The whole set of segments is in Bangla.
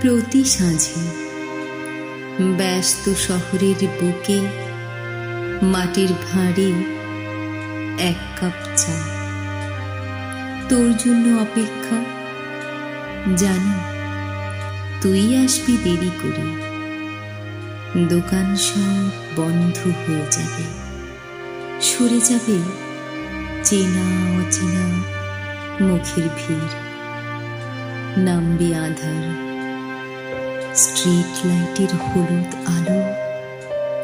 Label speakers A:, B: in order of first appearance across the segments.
A: প্রতি সাঁঝে। ব্যস্ত শহরের বুকে মাটির ভাঁড়ে এক কাপ চা। তোর জন্য অপেক্ষা, জানি তুই আসবি দেরি করে। দোকান সব বন্ধ হয়ে যাবে। সরে যাবে চেনা অচেনা মুখের ভিড়। নামবে আধার। স্ট্রিট লাইটের হলুদ আলো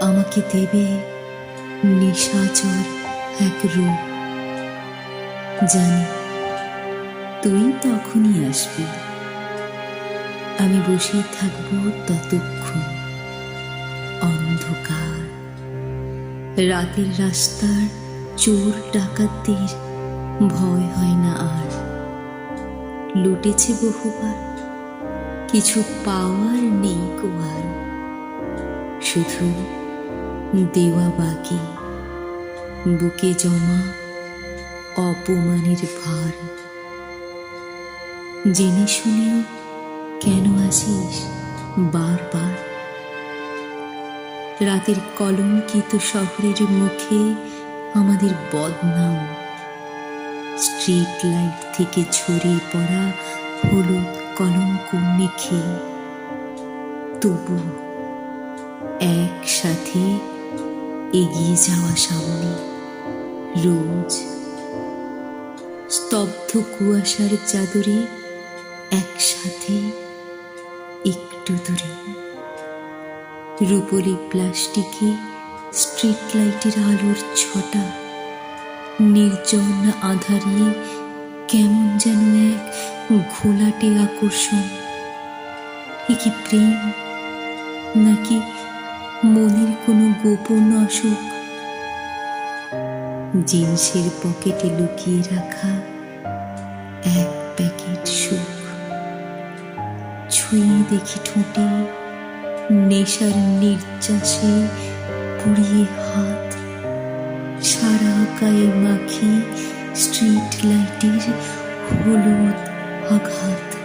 A: আমাকে দেবে নিশাচর এক রূপ। জানি, তুই তখনই আসবি। আমি বসে থাকব ততক্ষণ। অন্ধকার। রাতের রাস্তার চোর ডাকাতদের ভয় হয় না আর। লুটেছে বহুবার। কিছু পাওয়ার নেই কোয়ার শুধু দেওয়া বাকি, বুকে জমা অপমানের ভার। জেনে শুনেও কেন আসিস বারবার? রাতের কলঙ্কিত শহরের মুখে আমাদের বদনাম। স্ট্রিট লাইট থেকে ছড়িয়ে পড়া হলুদ কলঙ্ক মেখে তবু একসাথে এগিয়ে যাওয়া সামনে। রোজ স্তব্ধ কুয়াশার চাদরে একসাথে একটু দূরে। রূপলি প্লাস্টিকে স্ট্রিট লাইটের আলোর ছটা, নির্জন আধারে কেমন যেন এক ঘোলাটে আকর্ষণ। এ কি প্রেম, নাকি মনের কোনো গোপন অসুখ? জিন্সের পকেটে লুকিয়ে রাখা এক প্যাকেট সুখ। ছুঁয়ে দেখি ঠোঁটে নেশার নির্যাসে পুড়িয়ে হাত। সারা গায়ে মাখি স্ট্রিট লাইটের হলুদ আঘাত।